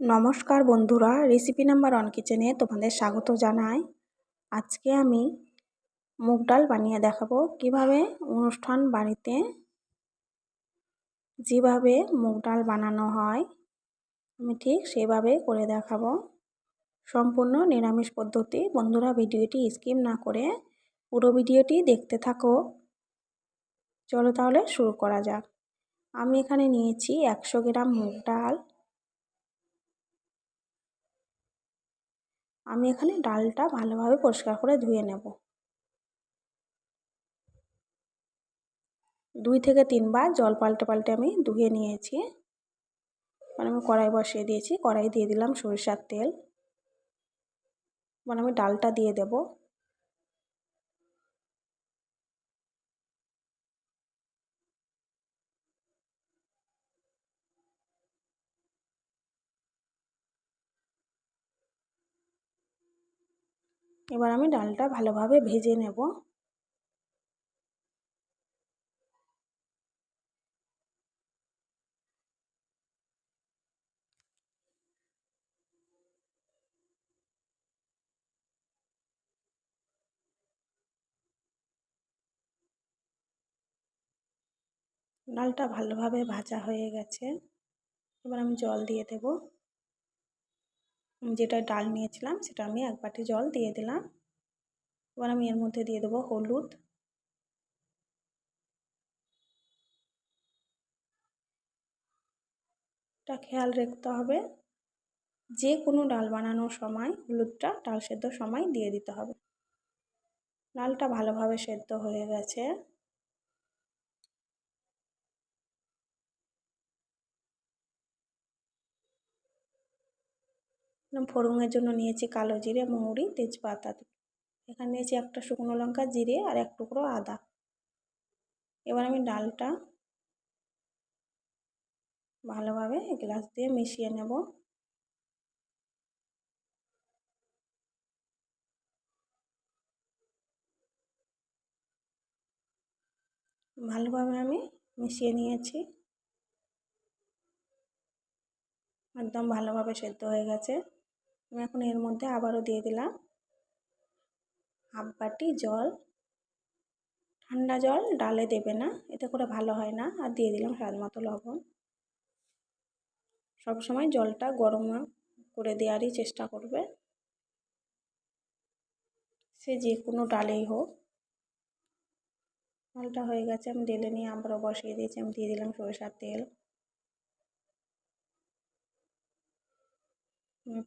নমস্কার বন্ধুরা recipe number one কিচেনে তোমাদের স্বাগত জানাই। আজকে আমি মুগ ডাল বানিয়ে দেখাবো। কীভাবে অনুষ্ঠান বাড়িতে যেভাবে মুগ ডাল বানানো হয়, আমি ঠিক সেভাবে করে দেখাবো। সম্পূর্ণ নিরামিষ পদ্ধতি। বন্ধুরা, ভিডিওটি স্কিপ না করে পুরো ভিডিওটি দেখতে থাকো। চলো তাহলে শুরু করা যাক। আমি এখানে নিয়েছি একশো গ্রাম মুগ ডাল। আমি এখানে ডালটা ভালোভাবে পরিষ্কার করে ধুয়ে নেব। দুই থেকে তিনবার জল পাল্টে পাল্টে আমি ধুয়ে নিয়েছি। মানে আমি কড়াই বসিয়ে দিয়েছি, কড়াই দিয়ে দিলাম সরিষার তেল। মানে আমি ডালটা দিয়ে দেব। এবার আমি ডালটা ভালোভাবে ভেজে নেব। ডালটা ভালোভাবে ভাজা হয়ে গেছে। এবার আমি জল দিয়ে দেব। যেটা ডাল নিয়েছিলাম সেটা আমি এক বাটি জল দিয়ে দিলাম। এবার আমি এর মধ্যে দিয়ে দেবো হলুদ। টা খেয়াল রাখতে হবে যে কোনো ডাল বানানোর সময় হলুদটা ডাল সেদ্ধ সময় দিয়ে দিতে হবে। ডালটা ভালোভাবে সেদ্ধ হয়ে গেছে। ফোড়নের জন্য নিয়েছি কালো জিরে, মৌরি, তেজপাতা এখানে নিয়েছি একটা শুকনো লঙ্কা জিরে আর এক টুকরো আদা। এবার আমি ডালটা ভালোভাবে গ্লাস দিয়ে মিশিয়ে নেব। ভালোভাবে আমি মিশিয়ে নিয়েছি। একদম ভালোভাবে সেদ্ধ হয়ে গেছে। আমি এখন এর মধ্যে আবারও দিয়ে দিলাম। হাফ বাটি জল। ঠান্ডা জল, ডালে দেবে না, এতে করে ভালো হয় না। আর দিয়ে দিলাম স্বাদ মতো লবণ। সবসময় জলটা গরম করে দেওয়ারই চেষ্টা করবে। সে যে কোনো ডালেই হোক। ডালটা হয়ে গেছে, আমি ডেলে নিয়ে আবারও বসিয়ে দিয়েছি। আমি দিয়ে দিলাম সরিষার তেল।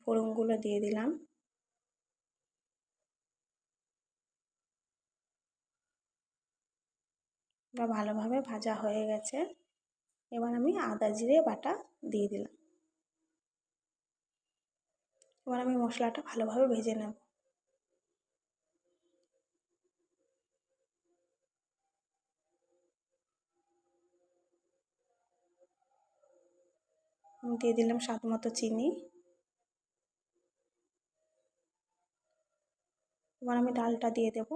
ফোড়নগুলো দিয়ে দিলাম। বা ভালোভাবে ভাজা হয়ে গেছে। এবার আমি আদা, জিরে, বাটা দিয়ে দিলাম। এবার আমি মশলাটা ভালোভাবে ভেজে নেব। দিয়ে দিলাম স্বাদ মতো চিনি। এবার আমি ডালটা দিয়ে দেবো।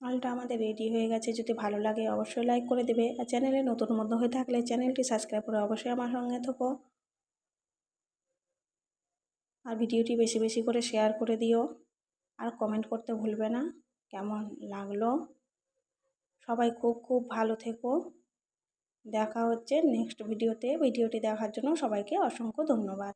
মালটা আমাদের রেডি হয়ে গেছে। যদি ভালো লাগে অবশ্যই লাইক করে দেবে। আর চ্যানেলে নতুন মধ্যে হয়ে থাকলে চ্যানেলটি সাবস্ক্রাইব করে অবশ্যই আমার সঙ্গে থাকো। আর ভিডিওটি বেশি বেশি করে শেয়ার করে দিও। আর কমেন্ট করতে ভুলবে না। কেমন লাগল? সবাই খুব খুব ভালো থেকো। দেখা হচ্ছে নেক্সট ভিডিওতে ভিডিওটি দেখার জন্য সবাইকে অসংখ্য ধন্যবাদ।